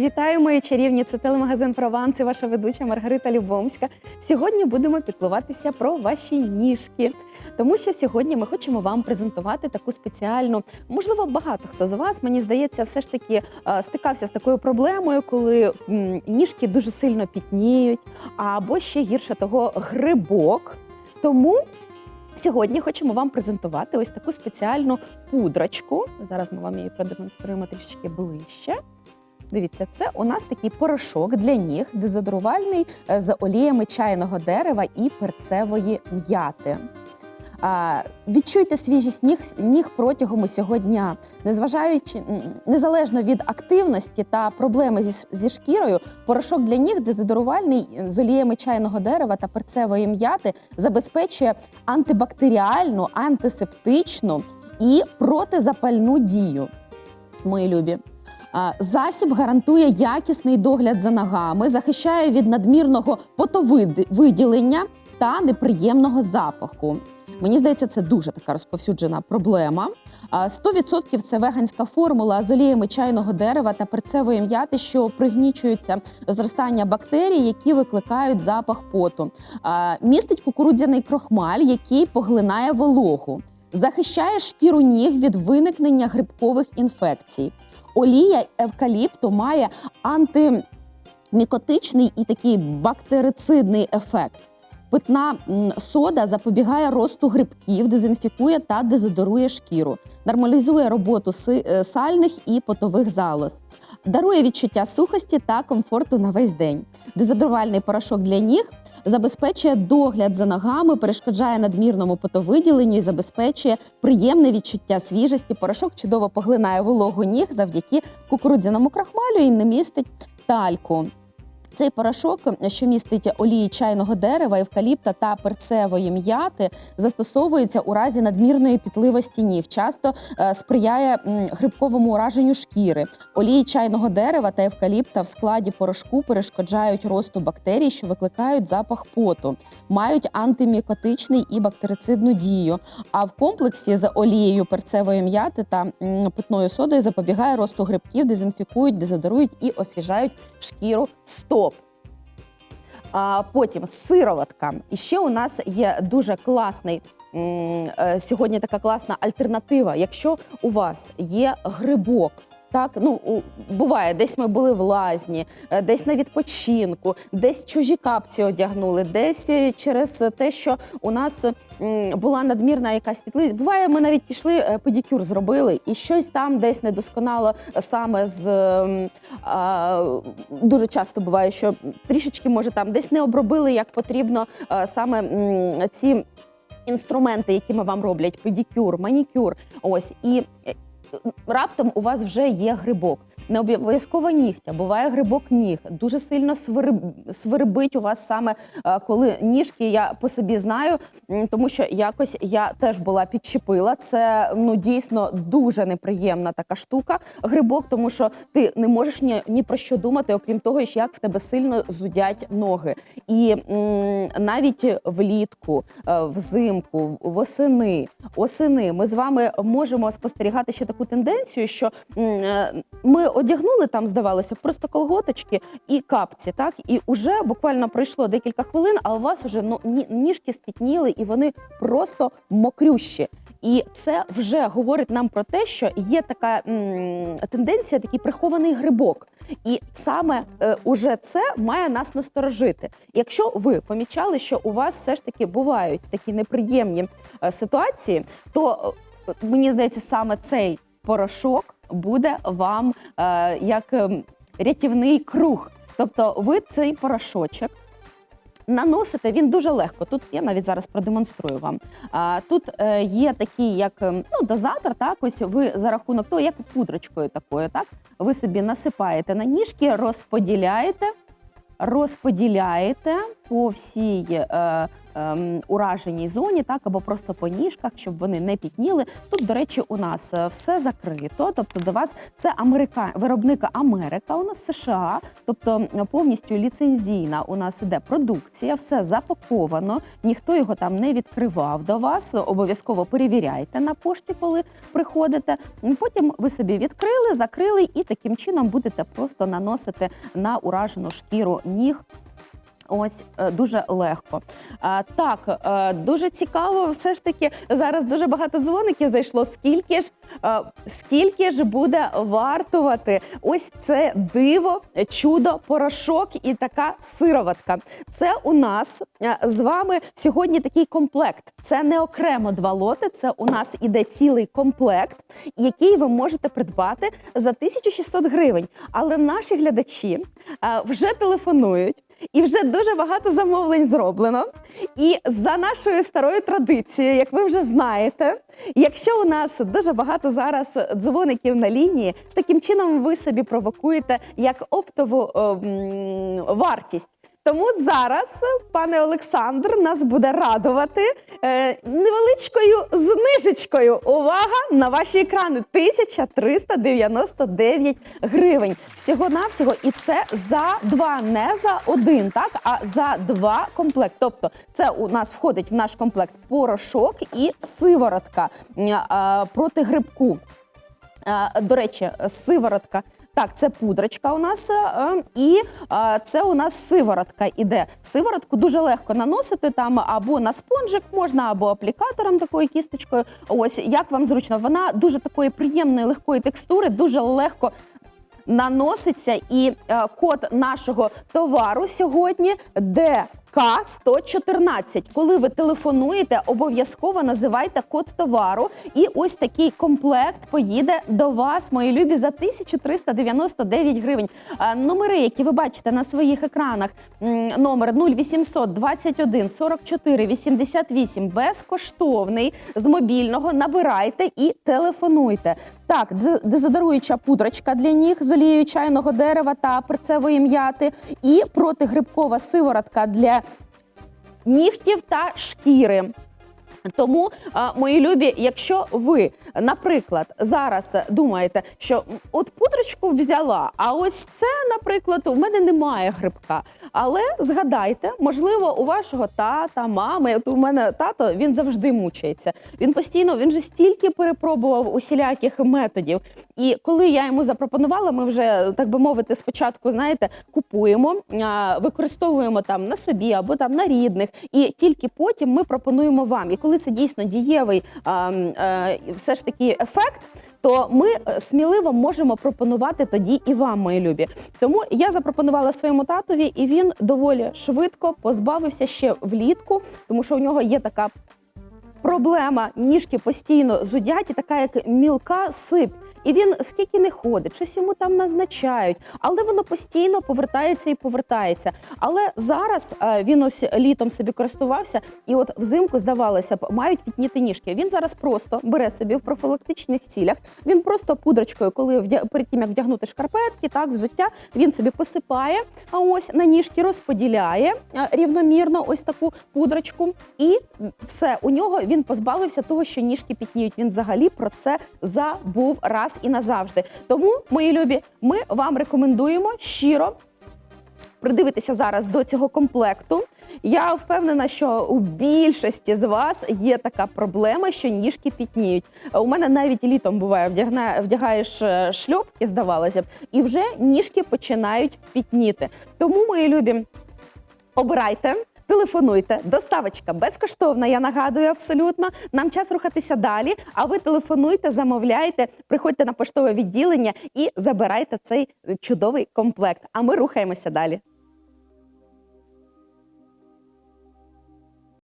Вітаю, мої чарівні! Це телемагазин Прованс і ваша ведуча Маргарита Любомська. Сьогодні будемо піклуватися про ваші ніжки, тому що сьогодні ми хочемо вам презентувати таку спеціальну. Можливо, багато хто з вас, мені здається, все ж таки е, стикався з такою проблемою, коли ніжки дуже сильно пітніють, або ще гірше того, грибок. Тому Сьогодні хочемо вам презентувати ось таку спеціальну пудрочку. Зараз ми вам її продемонструємо трішечки ближче. Дивіться, це у нас такий порошок для ніг, дезодорувальний е, з оліями чайного дерева і перцевої м'яти. А, відчуйте свіжість ніг, ніг протягом усього дня, незважаючи незалежно від активності та проблеми зі, зі шкірою, порошок для ніг дезодорувальний з оліями чайного дерева та перцевої м'яти забезпечує антибактеріальну, антисептичну і протизапальну дію. Мої любі. А, Засіб гарантує якісний догляд за ногами, захищає від надмірного потовиділення та неприємного запаху. Мені здається, це дуже така розповсюджена проблема. А, 100% це веганська формула з оліями чайного дерева та перцевої м'яти, що пригнічуються зростання бактерій, які викликають запах поту. Містить кукурудзяний крохмаль, який поглинає вологу, захищає шкіру ніг від виникнення грибкових інфекцій. Олія евкаліпту має антимікотичний і такий бактерицидний ефект. Питна сода запобігає росту грибків, дезінфікує та дезодорує шкіру, нормалізує роботу е, сальних і потових залоз, дарує відчуття сухості та комфорту на весь день. Дезодорувальний порошок для ніг забезпечує догляд за ногами, перешкоджає надмірному потовиділенню і забезпечує приємне відчуття свіжості. Порошок чудово поглинає вологу ніг завдяки кукурудзяному крахмалю і не містить тальку. Цей порошок, що містить олії чайного дерева, евкаліпта та перцевої м'яти, застосовується у разі надмірної пітливості ніг. Часто е, сприяє грибковому ураженню шкіри. Олії чайного дерева та евкаліпта в складі порошку перешкоджають росту бактерій, що викликають запах поту, мають антимікотичний і бактерицидну дію. А в комплексі з олією перцевої м'яти та питною содою запобігає росту грибків, дезінфікують, дезодорують і освіжають шкіру стоп. А потім сироватка. І ще у нас є дуже класний. е, Сьогодні така класна альтернатива. Якщо у вас є грибок, так ну буває, десь ми були в лазні, е, десь на відпочинку, десь чужі капці одягнули, десь е, через те, що у нас була надмірна якась пітливість. Буває, ми навіть пішли е, педикюр зробили, і щось там десь недосконало саме з а, дуже часто буває, що трішечки може там десь не обробили як потрібно саме ці інструменти, які ми вам роблять: педикюр, манікюр. Ось і. Раптом у вас вже є грибок. Не обов'язково нігтя, буває грибок ніг. Дуже сильно свербить у вас саме е, коли ніжки. Я по собі знаю, тому що якось я теж була підчепила. Це ну дійсно дуже неприємна така штука. Грибок, тому що ти не можеш ні, ні про що думати, окрім того, як в тебе сильно зудять ноги. І м, навіть влітку, е, взимку, восени, осени ми з вами можемо спостерігати ще таку тенденцію, що е, ми одягнули там, здавалося, просто колготочки і капці, так і вже буквально пройшло декілька хвилин, а у вас вже ну, ніжки спітніли і вони просто мокрющі. І це вже говорить нам про те, що є така м, тенденція, такий прихований грибок. І саме е, уже це має нас насторожити. Якщо ви помічали, що у вас все ж таки бувають такі неприємні е, ситуації, то е, мені здається, саме цей порошок буде вам е, як ем, рятівний круг. Тобто, ви цей порошочок. Наносите він дуже легко. Тут я навіть зараз продемонструю вам. А, тут е, є такий, як ем, ну, дозатор, так ось ви за рахунок того, як пудрочкою такою, так ви собі насипаєте на ніжки, розподіляєте, розподіляєте по всій е, ем, ураженій зоні, так або просто по ніжках, щоб вони не пітніли. Тут, до речі, у нас е, все закрито. Тобто, до вас це Америка, виробника Америка. У нас США, тобто е, повністю ліцензійна. У нас іде продукція, все запаковано. Ніхто його там не відкривав до вас. Обов'язково перевіряйте на пошті, коли приходите. Потім ви собі відкрили, закрили і таким чином будете просто наносити на уражену шкіру ніг. Ось е, дуже легко. Так, е, дуже цікаво, все ж таки зараз дуже багато дзвоників зайшло. Скільки ж е, скільки ж буде вартувати ось це диво, чудо, порошок і така сироватка? Це у нас з вами сьогодні такий комплект. Це не окремо два лоти. Це у нас іде цілий комплект, який ви можете придбати за 1600 гривень. Але наші глядачі вже телефонують. І вже дуже багато замовлень зроблено. І за нашою старою традицією, як ви вже знаєте, якщо у нас дуже багато зараз дзвоників на лінії, таким чином ви собі провокуєте як оптову о, м, вартість. Тому зараз пане Олександр нас буде радувати е, невеличкою знижечкою. Увага на ваші екрани 1399 гривень. Всього навсього, і це за два, не за один, так а за два комплект. Тобто, це у нас входить в наш комплект порошок і сиворотка м, а, проти грибку. Е, До речі, сиворотка. Так, це пудрочка у нас, е, і е, це у нас сиворотка іде. Сиворотку дуже легко наносити там або на спонжик можна, або аплікатором такою кісточкою. Ось як вам зручно. Вона дуже такої приємної легкої текстури, дуже легко. Наноситься і код нашого товару сьогодні ДК 114. Коли ви телефонуєте, обов'язково називайте код товару. І ось такий комплект поїде до вас, мої любі, за 1399 гривень. Е, Номери, які ви бачите на своїх екранах, номер 0800 21 44 88, безкоштовний з мобільного. Набирайте і телефонуйте. Так, дезодоруюча пудрочка для ніг з олією чайного дерева та перцевої м'яти, і протигрибкова сиворотка для нігтів та шкіри. Тому, мої любі, якщо ви, наприклад, зараз думаєте, що от пудрочку взяла, а ось це, наприклад, у мене немає грибка. Але згадайте, можливо, у вашого тата, мами, от у мене тато він завжди мучається. Він постійно він же стільки перепробував усіляких методів. І коли я йому запропонувала, ми вже так би мовити, спочатку знаєте, купуємо, використовуємо там на собі або там на рідних, і тільки потім ми пропонуємо вам. І коли це дійсно дієвий е, все ж таки ефект, то ми е, сміливо можемо пропонувати тоді і вам, мої любі. Тому я запропонувала своєму татові, і він доволі швидко позбавився ще влітку, тому що у нього є така проблема ніжки постійно зудять, і така як мілка сип. І він скільки не ходить, щось йому там назначають, але воно постійно повертається і повертається. Але зараз е, він ось літом собі користувався, і от взимку, здавалося б, мають пітніти ніжки. Він зараз просто бере собі в профілактичних цілях. Він просто пудрочкою, коли перед тим як вдягнути шкарпетки, так взуття, він собі посипає а ось на ніжки, розподіляє е, рівномірно ось таку пудрочку, і все у нього він позбавився того, що ніжки пітніють. Він взагалі про це забув раз і назавжди. Тому, мої любі, ми вам рекомендуємо щиро. Придивитися зараз до цього комплекту. Я впевнена, що у більшості з вас є така проблема, що ніжки пітніють. У мене навіть літом буває, вдягаєш е, шльопки, здавалося б, і вже ніжки починають пітніти. Тому, мої любі, обирайте. Телефонуйте, доставочка безкоштовна. Я нагадую абсолютно. Нам час рухатися далі. А ви телефонуйте, замовляйте, приходьте на поштове відділення і забирайте цей чудовий комплект. А ми рухаємося далі.